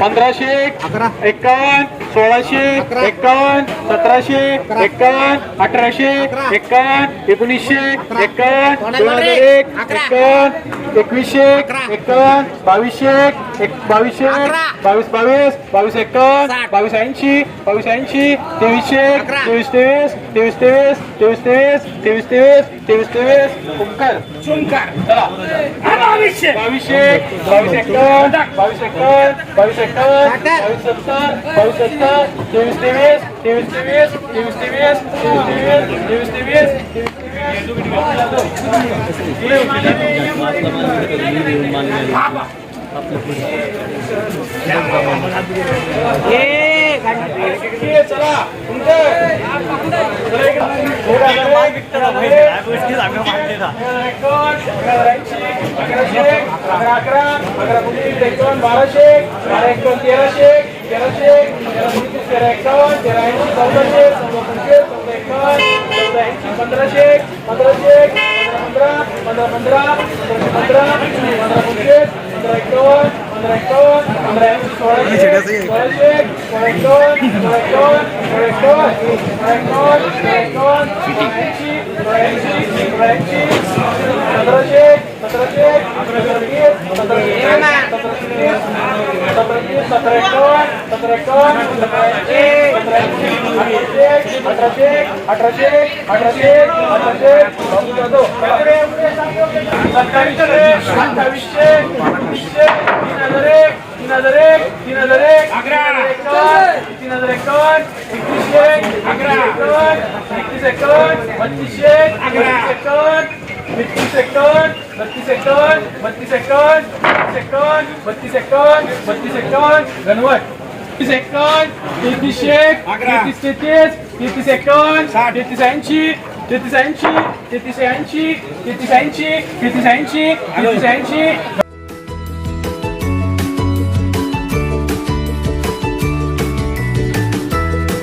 पंधराशे अकरा. एकावन्न सोळाशे अकरा. एकावन्न सतराशे अकरा. एकावन्न अठराशे अकरा. एकावन्न एकोणीसशे कोणाला दोन हजार? एक अकरा. एकावन्न एकवीसशे अकरा. एकावन्न बावीसशे एक बावीसशे. बावीस बावीस बावीस एकावन्न साठ. बावीस ऐंशी बावीस ऐंशी तेवीसशे. तेवीस तेवीस तेवीस तेवीस तेवीस तेवीस तेवीस तेवीस तेवीस तेवीस चला बावीसशे बावीसशे बावीस एकावन्न बावीस एकावन्न बावीस एकावन्न साठ. बावीस सत्तर बावीस सत्तर तेवीस तेवीस तेवीस तेवीस तेवीस तेवीस तेवीस तेवीस तेवीस तेवीस चला बाराशे बारा एकोण तेराशे तेराशे तेरा एकावन्न तेरा ऐंशी चौदाशे चौदा पंचवीस चौदा एकावन्न चौदा ऐंशी पंधराशे पंधराशे पंधरा पंधरा पंधरा पंधरा पंधरा पंधरा एकावन्न पंधरा एकावन्न पंधरा ऐंशी सोळाशे सोळाशे सोळा एकावन्न सोळा एकावन्न सोळा एकावन्न सोळा एकावन्न सोळा एकावन्न सोळा ऐंशी सोळा ऐंशी सोळा ऐंशी सतराशे सतराशे सतरा वीस सतरा तीस सतरा एकावन्न सतरा एकावन्न सतरा ऐंशी सतरा ऐंशी अठराशे अठराशे अठराशे अठराशे अठराशे सत्तावीसशे अठ्ठावीसशे तीसशे तीन हजार एक तीन हजार एक तीन हजार एक तीन हजार एकावन्न एकवीसशे एकावन्न एकतीस एकावन्न बत्तीसशे बत्तीस एकावन्न बत्तीस एकावन्न बत्तीस एकावन्न बत्तीस एकावन्न बत्तीस एकावन्न बत्तीस एकावन्न बत्तीस एकावन्न गणवट तीस एकावन्न एक तेहतीस तेहतीस तेहतीस एकावन्न तेहतीस ऐंशी तेहतीस ऐंशी तेहतीस ऐंशी तेहतीस ऐंशी तेहतीस ऐंशी तेहतीस ऐंशी